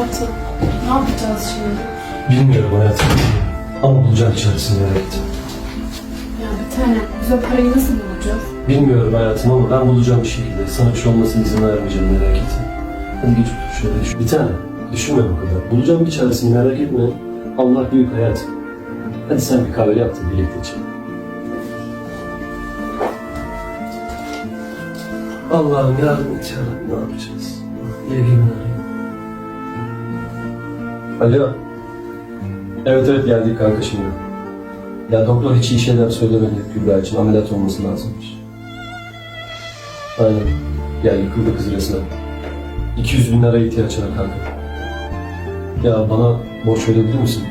Hayatım, ne yapacağız şimdi? Bilmiyorum hayatım. Ama bulacağım çaresini merak etme. Ya bir tane, biz o parayı nasıl bulacağız? Bilmiyorum hayatım ama ben bulacağım bir şekilde. Sana bir şey olmasına izin vermeyeceğim merak etme. Hadi geç otur şöyle düşün. Bir tane. Düşünme bu kadar. Bulacağım bir çaresini merak etme. Allah büyük hayatım. Hadi sen bir kahve yap da birlikte içelim. Allah'ım yardım et ya Rabbi, ne yapacağız? Yevgimi arayayım. Alo. Evet evet geldik kanka şimdi. Ya doktor hiç iyi şeyler söylemedi Kübra için. Ameliyat olması lazımmış. Aynen. Ya yıkıldı kız resmen. 200 bin lira ihtiyaç var kanka. Ya bana borç verebilir misin?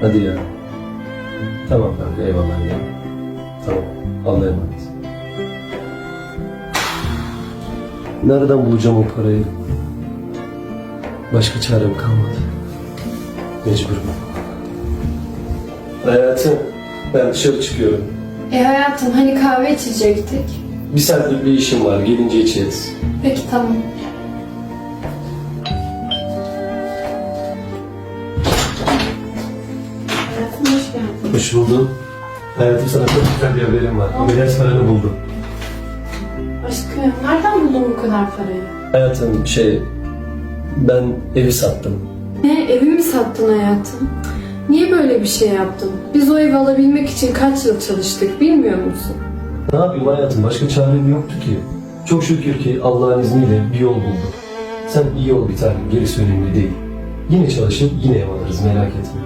Hadi ya. Tamam kanka eyvallah ya. Tamam. Allah'a emanet. Nereden bulacağım o parayı? Başka çarem kalmadı. Mecburum. Hayatım, ben dışarı çıkıyorum. E hayatım, hani kahve içecektik? Bir saatlik bir işim var, gelince içeriz. Peki tamam. Hayatım hoş geldin. Hoş buldum. Hayatım sana çok güzel bir haberim var. Ameliyat paranı buldum. Aşkım, nereden buldun bu kadar parayı? Hayatım şey, ben evi sattım. Ne, evi mi sattın hayatım? Niye böyle bir şey yaptın? Biz o evi alabilmek için kaç yıl çalıştık bilmiyor musun? Ne yapayım hayatım, başka çarem yoktu ki. Çok şükür ki Allah'ın izniyle bir yol bulduk. Sen iyi ol bir tanem, gerisi önemli değil. Yine çalışıp yine ev alırız, merak etme.